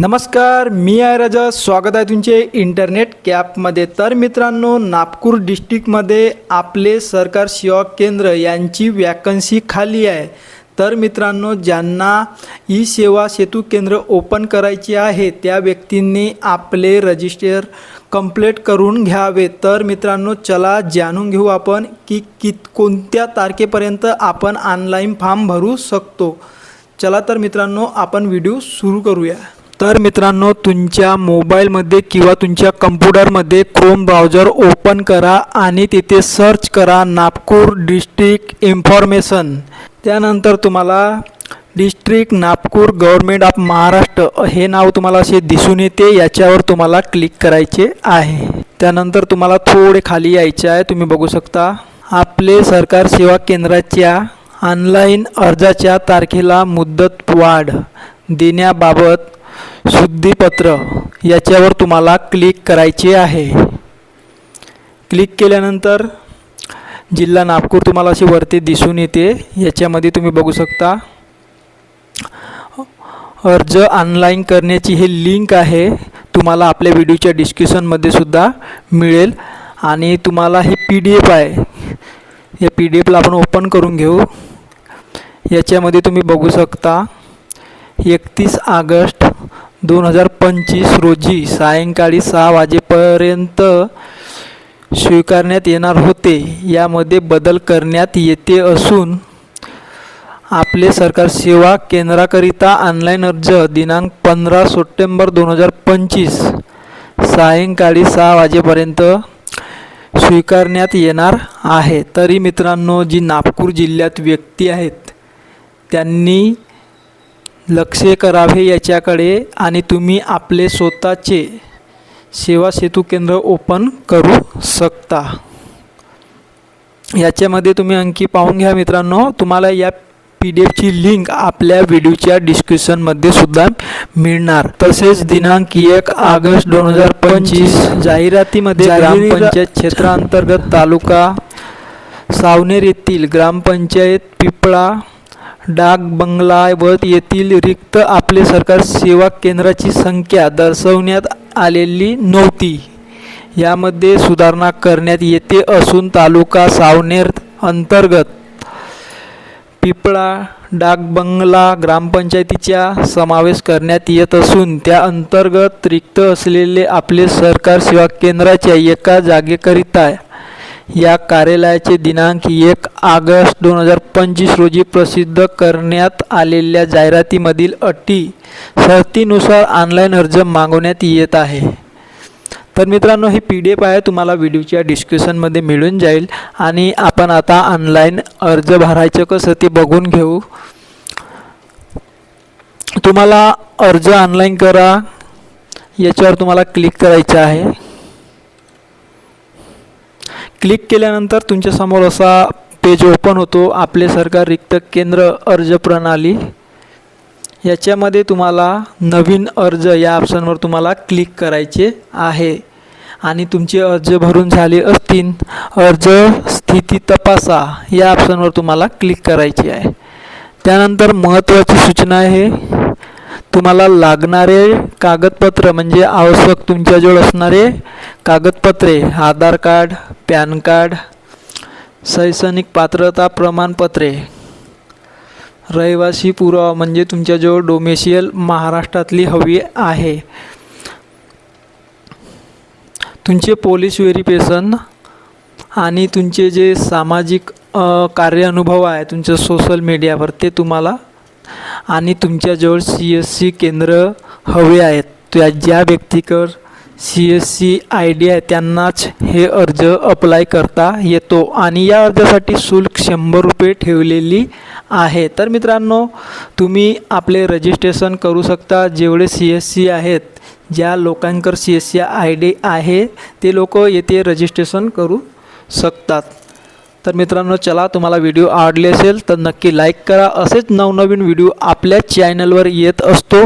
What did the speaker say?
नमस्कार मी आहे रजत. स्वागत आहे तुमचे इंटरनेट कॅपमध्ये. तर मित्रांनो नागपूर डिस्ट्रिक्टमध्ये आपले सरकार सेवा केंद्र यांची वॅकन्सी खाली आहे. तर मित्रांनो ज्यांना ई सेवा सेतू केंद्र ओपन करायची आहे त्या व्यक्तींनी आपले रजिस्टर कंप्लीट करून घ्यावे. तर मित्रांनो चला जाणून घेऊ आपण की कित कोणत्या तारखेपर्यंत आपण ऑनलाईन फॉर्म भरू शकतो. चला तर मित्रांनो आपण व्हिडिओ सुरू करूया. तर मित्रांनो तुमच्या मोबाईलमध्ये किंवा तुमच्या कम्प्युटरमध्ये क्रोम ब्राउझर ओपन करा आणि तिथे सर्च करा नागपूर डिस्ट्रिक्ट इन्फॉर्मेशन त्यानंतर तुम्हाला district Nagpur government of Maharashtra हे नाव तुम्हाला असे दिसून येते याच्यावर तुम्हाला क्लिक करायचे आहे. त्यानंतर तुम्हाला थोडे खाली यायचे आहे तुम्ही बघू शकता. आपले सरकार सेवा केंद्राच्या ऑनलाईन अर्जाच्या तारखेला मुदत वाढ देण्याबाबत शुद्धीपत्र याच्यावर तुम्हाला क्लिक करायचे आहे. क्लिक केल्यानंतर जिल्हा नागपूर तुम्हाला अशी वरती दिसून येते. याच्यामध्ये तुम्ही बघू शकता. अर्ज ऑनलाईन करण्याची हे लिंक आहे. तुम्हाला आपल्या व्हिडिओच्या डिस्क्रिप्शनमध्ये सुद्धा मिळेल. आणि तुम्हाला ही पी डी एफ आहे. या पी डी एफला आपण ओपन करून घेऊ. याच्यामध्ये तुम्ही बघू शकता. एकतीस ऑगस्ट दोन हजार पंचवीस रोजी सायंकाळी सहा वाजेपर्यंत स्वीकारण्यात येणार होते. यामध्ये बदल करण्यात येते असून आपले सरकार सेवा केंद्राकरिता ऑनलाईन अर्ज दिनांक पंधरा सप्टेंबर दोन हजार पंचवीस सायंकाळी सहा वाजेपर्यंत स्वीकारण्यात येणार आहे. तरी मित्रांनो जी नागपूर जिल्ह्यात व्यक्ती आहेत त्यांनी लक्ष करावे याच्याकडे आणि तुम्ही आपले स्वतःचे सेवा सेतू केंद्र ओपन करू शकता. याच्यामध्ये तुम्ही अंकी पाहून घ्या मित्रांनो. तुम्हाला या पी डी एफची लिंक आपल्या व्हिडिओच्या डिस्क्रिप्शनमध्ये सुद्धा मिळणार. तसेच दिनांक एक ऑगस्ट दोन हजार पंचवीस जाहिरातीमध्ये ग्रामपंचायत क्षेत्रांतर्गत तालुका सावनेर येथील ग्रामपंचायत पिपळा डाक बंगला येथील रिक्त आपले सरकार सेवा केंद्राची संख्या दर्शवण्यात आलेली नव्हती. यामध्ये सुधारणा करण्यात येते असून तालुका सावनेर अंतर्गत पिपळा डाक बंगला ग्रामपंचायतीचा समावेश करण्यात येत असून त्या अंतर्गत रिक्त असलेले आपले सरकार सेवा केंद्राच्या एका जागेकरिता या कार्यालयाचे दिनांक एक ऑगस्ट दोन हजार पंचवीस रोजी प्रसिद्ध करण्यात आलेल्या जाहिरातीमधील अटी शर्तीनुसार ऑनलाईन अर्ज मागवण्यात येत आहे. तर मित्रांनो ही पी डी एफ आहे. तुम्हाला व्हिडिओच्या डिस्क्रिप्शनमध्ये मिळून जाईल. आणि आपण आता ऑनलाईन अर्ज भरायचं कसं ते बघून घेऊ. तुम्हाला अर्ज ऑनलाईन करा. याच्यावर तुम्हाला क्लिक करायचं आहे. क्लिक केल्यानंतर तुमच्यासमोर असा पेज ओपन होतो. आपले सरकार रिक्त केंद्र अर्ज प्रणाली. याच्यामध्ये तुम्हाला नवीन अर्ज या ऑप्शनवर तुम्हाला क्लिक करायचे आहे. आणि तुमचे अर्ज भरून झाले असतील अर्ज स्थिती तपासा. या ऑप्शनवर तुम्हाला क्लिक करायची आहे. त्यानंतर महत्त्वाची सूचना आहे. तुम्हाला लागणारे कागदपत्र म्हणजे आवश्यक तुमच्याजवळ असणारे कागदपत्रे आधार कार्ड पॅन कार्ड शैक्षणिक पात्रता प्रमाणपत्रे. रहिवासी पुरावा म्हणजे तुमच्याजवळ डोमेशियल महाराष्ट्रातली हवी आहे. तुमचे पोलीस व्हेरिफिकेशन आणि तुमचे जे सामाजिक कार्य अनुभव आहे तुमचं सोशल मीडियावर ते तुम्हाला आणि तुमच्याजवळ सी एस सी केंद्र हवे आहेत. त्या ज्या व्यक्तीकर C S C I D आहे त्यांनाच हे अर्ज अप्लाय करता येतो. आणि या अर्जासाठी शुल्क शंभर रुपये ठेवलेली आहे. तर मित्रांनो तुम्ही आपले रजिस्ट्रेशन करू शकता. जेवढे सी एस सी आहेत ज्या लोकांकर C S C I D आहे ते लोक येथे रजिस्ट्रेशन करू शकतात. तर मित्रांनो चला तुम्हाला व्हिडिओ आवडले असेल तर नक्की लाईक करा. असेच नवनवीन व्हिडिओ आपल्या चॅनलवर येत असतो.